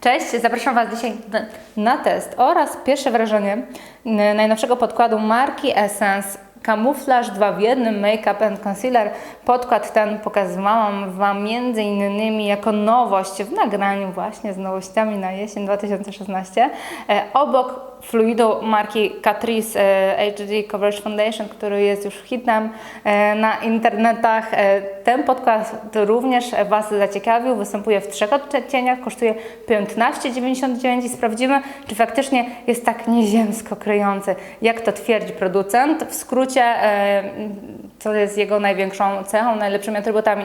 Cześć, zapraszam Was dzisiaj na, test oraz pierwsze wrażenie najnowszego podkładu marki Essence Camouflage 2 w jednym Make-up and Concealer. Podkład ten pokazywałam Wam między innymi jako nowość w nagraniu właśnie z nowościami na jesień 2016. E, obok fluidu marki Catrice e, HD Coverage Foundation, który jest już hitem e, na internetach. E, Ten podkład również Was zaciekawił. Występuje w trzech odcieniach, kosztuje 15,99 i sprawdzimy, czy faktycznie jest tak nieziemsko kryjący, jak to twierdzi producent. W skrócie, co jest jego największą cechą, najlepszymi atrybutami.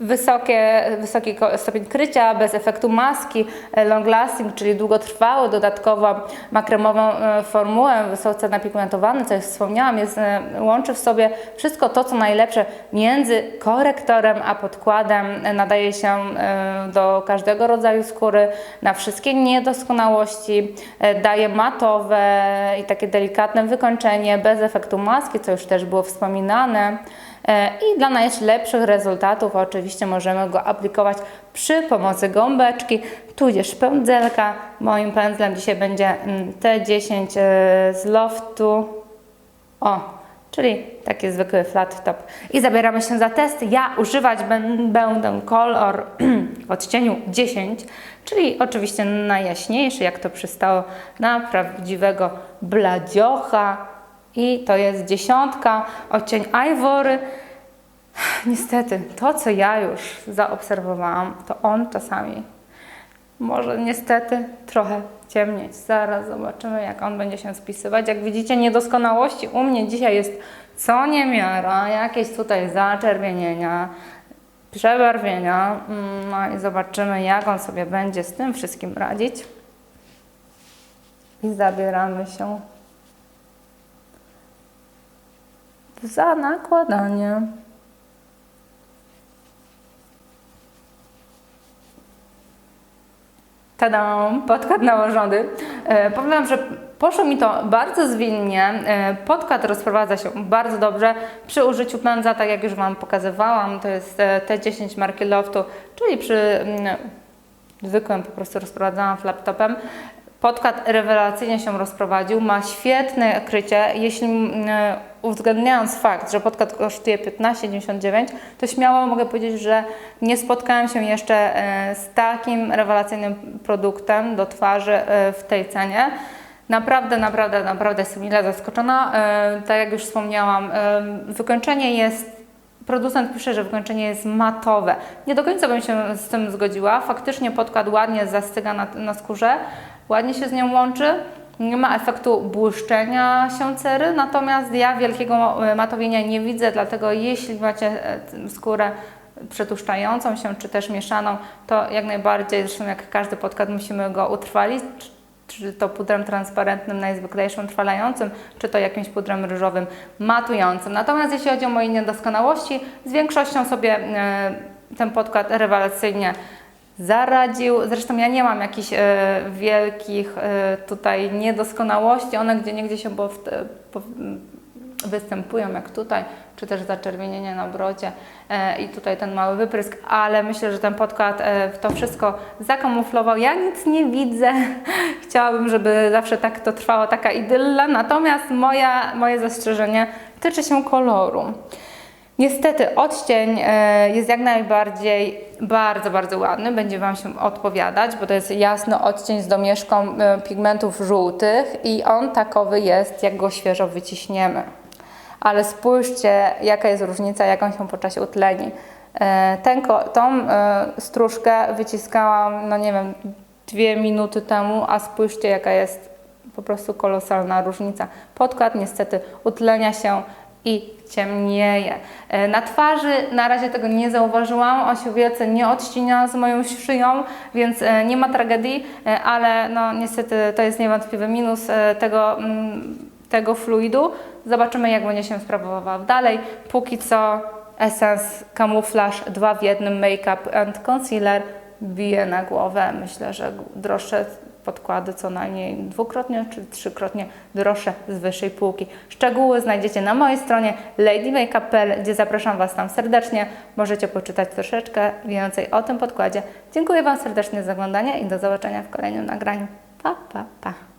Wysokie, wysoki stopień krycia, bez efektu maski, e, long lasting, czyli długotrwały, dodatkowo ma kremową e, formułę, wysoce napigmentowany, co już wspomniałam, jest, e, łączy w sobie wszystko to, co najlepsze między korektorem a podkładem, nadaje się do każdego rodzaju skóry, na wszystkie niedoskonałości, daje matowe i takie delikatne wykończenie, bez efektu maski, co już też było wspominane. E, I dla najlepszych rezultatów oczywiście możemy go aplikować przy pomocy gąbeczki, tudzież pędzelka. Moim pędzlem dzisiaj będzie mm, T10 e, z loftu. O, czyli taki zwykły flat top. I zabieramy się za test. Ja używać bę- będę kolor w odcieniu 10, czyli oczywiście najjaśniejszy, jak to przystało na prawdziwego bladziocha. I to jest dziesiątka, odcień Ivory. Niestety, to co ja już zaobserwowałam, to on czasami może niestety trochę ciemnieć. Zaraz zobaczymy, jak on będzie się spisywać. Jak widzicie, niedoskonałości u mnie dzisiaj jest co niemiara, jakieś tutaj zaczerwienienia, przebarwienia. No i zobaczymy, jak on sobie będzie z tym wszystkim radzić. I zabieramy się za nakładanie. Tada, podkład nałożony. E, powiem że poszło mi to bardzo zwinnie. E, podkład rozprowadza się bardzo dobrze przy użyciu pędza, tak jak już Wam pokazywałam. To jest e, T10 marki Loftu, czyli przy mm, zwykłym po prostu rozprowadzałam laptopem. Podkład rewelacyjnie się rozprowadził, ma świetne krycie. Jeśli mm, uwzględniając fakt, że podkład kosztuje 15,99, to śmiało mogę powiedzieć, że nie spotkałam się jeszcze e, z takim rewelacyjnym produktem do twarzy e, w tej cenie. Naprawdę, naprawdę, naprawdę jestem mile zaskoczona. E, Tak jak już wspomniałam, e, wykończenie jest Producent pisze, że wykończenie jest matowe. Nie do końca bym się z tym zgodziła. Faktycznie podkład ładnie zastyga na, na skórze, ładnie się z nią łączy. Nie ma efektu błyszczenia się cery, natomiast ja wielkiego e, matowienia nie widzę, dlatego jeśli macie e, skórę przetuszczającą się, czy też mieszaną, to jak najbardziej, zresztą jak każdy podkład musimy go utrwalić, czy to pudrem transparentnym najzwyklejszym, trwalającym, czy to jakimś pudrem ryżowym matującym. Natomiast jeśli chodzi o moje niedoskonałości, z większością sobie e, ten podkład rewelacyjnie zaradził. Zresztą ja nie mam jakichś e, wielkich e, tutaj niedoskonałości. One gdzie niegdzie się bo, występują, jak tutaj, czy też zaczerwienienie na brodzie e, i tutaj ten mały wyprysk, ale myślę, że ten podkład e, to wszystko zakamuflował. Ja nic nie widzę. Chciałabym, żeby zawsze tak to trwała taka idylla, natomiast moja, moje zastrzeżenie tyczy się koloru. Niestety odcień e, jest jak najbardziej bardzo, bardzo ładny, będzie Wam się odpowiadać, bo to jest jasny odcień z domieszką e, pigmentów żółtych i on takowy jest, jak go świeżo wyciśniemy. Ale spójrzcie, jaka jest różnica, jak on się po czasie utleni. E, Ten, tą stróżkę wyciskałam, no nie wiem, dwie minuty temu, a spójrzcie, jaka jest po prostu kolosalna różnica. Podkład niestety utlenia się i ciemnieje. E, Na twarzy na razie tego nie zauważyłam, on się wielce nie odścinia z moją szyją, więc e, nie ma tragedii, e, ale no niestety to jest niewątpliwy minus tego, mm, tego fluidu. Zobaczymy jak będzie się sprawował dalej. Póki co Essence Camouflage 2 w jednym Make-up and Concealer bije na głowę. Myślę, że droższe podkłady co najmniej dwukrotnie czy trzykrotnie droższe z wyższej półki. Szczegóły znajdziecie na mojej stronie ladymakeup.pl, gdzie zapraszam Was tam serdecznie. Możecie poczytać troszeczkę więcej o tym podkładzie. Dziękuję Wam serdecznie za oglądanie i do zobaczenia w kolejnym nagraniu. Pa, pa, pa.